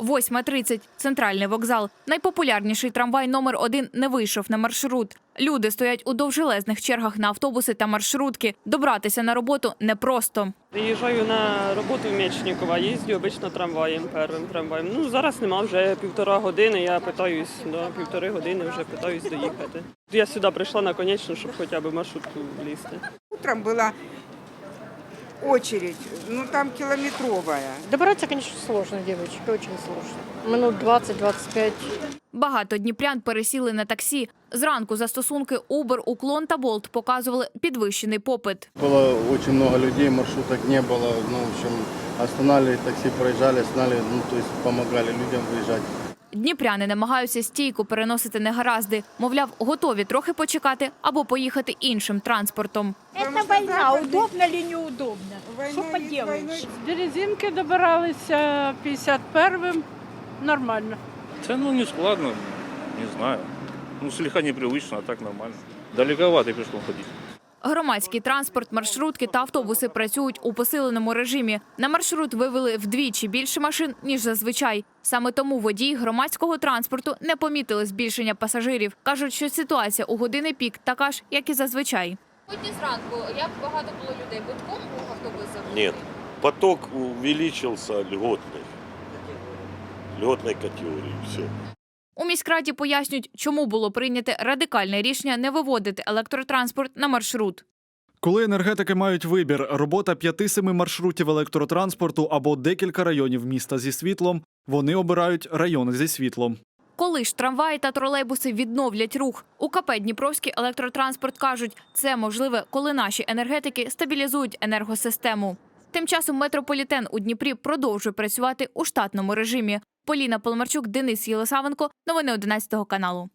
8.30. Центральний вокзал. Найпопулярніший трамвай номер один не вийшов на маршрут. Люди стоять у довжелезних чергах на автобуси та маршрутки. Добратися на роботу непросто. Приїжджаю на роботу в Мечникова, їздю обично трамваєм, первим трамваєм. Ну зараз нема вже півтора години. Я питаюсь до півтори години вже питаюсь доїхати. Я сюди прийшла наконечно, щоб хоча б маршрутку влізти. Утром была очередь, ну там километровая. Добраться, конечно, сложно, девочки, очень сложно. Минут 20-25. Багато дніпрян пересіли на таксі. Зранку застосунки Uber, Уклон та Bolt показували підвищений попит. Было очень много людей, маршруток не было. Ну, в общем, останавливали, такси проезжали, останавливали, ну, то есть помогали людям выезжать. Дніпряни намагаються стійко переносити негаразди. Мовляв, готові трохи почекати або поїхати іншим транспортом. Потому Это что война, западный- удобно или неудобно? Есть поделаешь? З Березинки добиралися 51-м. Нормально. Да ну не складно, не знаю. Ну слегка непривычно, а так нормально. Далековато пешком ходить. Громадський транспорт, маршрутки та автобуси працюють у посиленому режимі. На маршрут вивели вдвічі більше машин ніж зазвичай. Саме тому водії громадського транспорту не помітили збільшення пасажирів. кажуть, що ситуація у години пік така ж, як і зазвичай. Сьогодні зранку як багато було людей? Битком у автобусах? Нет, поток увеличился льготный. Льготной категории, все. У міськраді пояснюють, чому було прийняте радикальне рішення не виводити електротранспорт на маршрут. Коли енергетики мають вибір робота 5-7 маршрутів електротранспорту або декілька районів міста зі світлом, вони обирають райони зі світлом. Коли ж трамваї та тролейбуси відновлять рух? У КП Дніпровський електротранспорт кажуть, це можливе, коли наші енергетики стабілізують енергосистему. Тим часом метрополітен у Дніпрі продовжує працювати у штатному режимі. Поліна Полмарчук, Денис Єлисавенко. Новини 11 каналу.